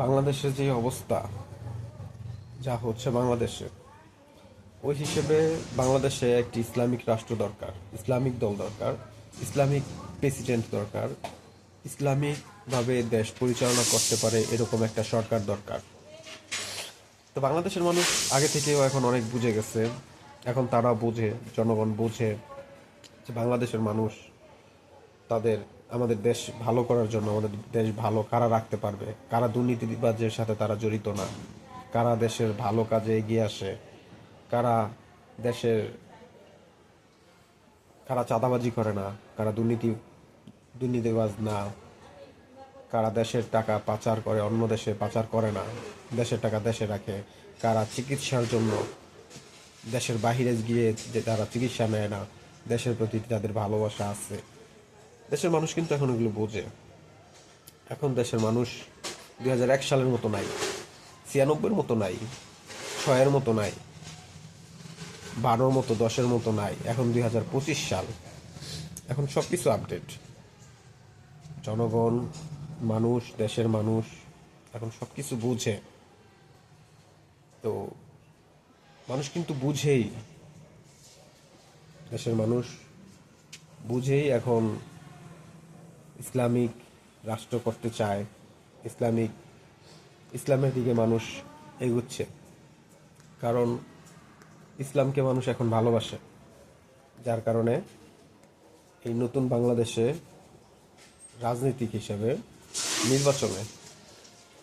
বাংলাদেশের যে অবস্থা, যা হচ্ছে বাংলাদেশে, ওই হিসেবে বাংলাদেশে একটি ইসলামিক রাষ্ট্র দরকার, ইসলামিক দল দরকার, ইসলামিক প্রেসিডেন্ট দরকার, ইসলামিকভাবে দেশ পরিচালনা করতে পারে এরকম একটা সরকার দরকার। তো বাংলাদেশের মানুষ আগে থেকেও এখন অনেক বুঝে গেছে, এখন তারা বোঝে, জনগণ বোঝে যে বাংলাদেশের মানুষ তাদের আমাদের দেশ ভালো করার জন্য, আমাদের দেশ ভালো কারা রাখতে পারবে? কারা দুর্নীতিবাজের সাথে তারা জড়িত না? কারা দেশের ভালো কাজে এগিয়ে আসে? কারা দেশের, কারা চাঁদাবাজি করে না? কারা দুর্নীতি, দুর্নীতিবাজ না? কারা দেশের টাকা পাচার করে, অন্য দেশে পাচার করে না? দেশের টাকা দেশে রাখে। কারা চিকিৎসার জন্য দেশের বাহিরে গিয়ে যে তারা চিকিৎসা নেয় না? দেশের প্রতি তাদের ভালোবাসা আছে। দেশের মানুষ কিন্তু এখন এগুলো বোঝে। এখন দেশের মানুষ দু হাজার এক সালের মতো নাই, ছিয়ানব্বইয়ের মতো নাই, ছয়ের মতো নাই, বারোর মতো, দশের মতো নাই, এখন দুই হাজার পঁচিশ সাল। এখন সব কিছু আপডেট জনগণ, মানুষ, দেশের মানুষ এখন সব কিছু বুঝে। তো মানুষ কিন্তু বুঝেই, দেশের মানুষ বুঝেই এখন ইসলামিক রাষ্ট্র করতে চায়, ইসলামিক, ইসলামের দিকে মানুষ এগুচ্ছে। কারণ ইসলামকে মানুষ এখন ভালোবাসে। যার কারণে এই নতুন বাংলাদেশে রাজনীতিক হিসেবে নির্বাচনে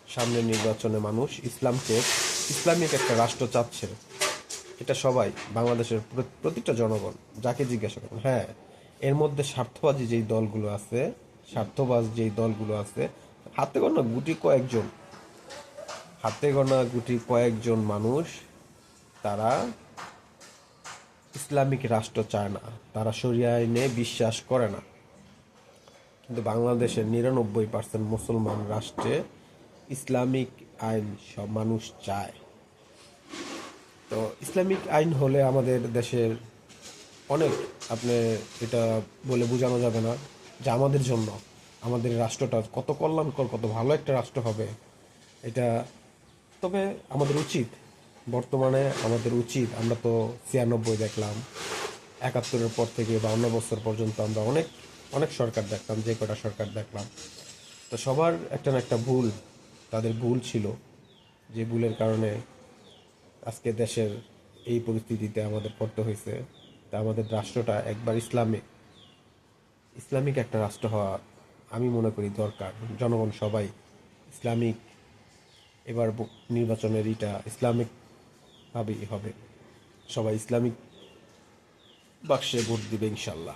সামনের নির্বাচনে মানুষ ইসলামকে, ইসলামিক একটা রাষ্ট্র চাচ্ছে। এটা সবাই, বাংলাদেশের প্রতিটা জনগণ, যাকে জিজ্ঞাসা করুন হ্যাঁ এর মধ্যে স্বার্থবাদী যেই দলগুলো আছে স্বার্থবাজ যেই দলগুলো আছে, হাতে গোনা গুটি কয়েকজন। হাতে গোনা গুটি কয়েকজন মানুষ, তারা ইসলামিক রাষ্ট্র চায় না, তারা শরিয়া আইনে বিশ্বাস করে না। কিন্তু বাংলাদেশের নিরানব্বই পার্সেন্ট মুসলমান রাষ্ট্রে ইসলামিক আইন সব মানুষ চায়। তো ইসলামিক আইন হলে আমাদের দেশের অনেক, আপনি এটা বলে বোঝানো যাবে না। যে আমাদের জন্য, আমাদের রাষ্ট্রটা কত কল্যাণকর, কত ভালো একটা রাষ্ট্র হবে, এটা তবে আমাদের উচিত। বর্তমানে আমাদের উচিত, আমরা তো ছিয়ানব্বই দেখলাম, একাত্তরের পর থেকে বাউন্ন বছর পর্যন্ত আমরা অনেক অনেক সরকার দেখলাম যে কটা সরকার দেখলাম। তো সবার একটা না একটা ভুল, তাদের ভুল ছিল, যে ভুলের কারণে আজকে দেশের এই পরিস্থিতিতে আমাদের পড়তে হয়েছে। তা আমাদের রাষ্ট্রটা একবার ইসলামিক ইসলামিক একটা রাষ্ট্র হওয়া আমি মনে করি দরকার। জনগণ সবাই ইসলামিক, এবার নির্বাচনের ইটা ইসলামিক ভাবেই হবে। সবাই ইসলামিক বাক্সে ভোট দিবে ইনশাল্লাহ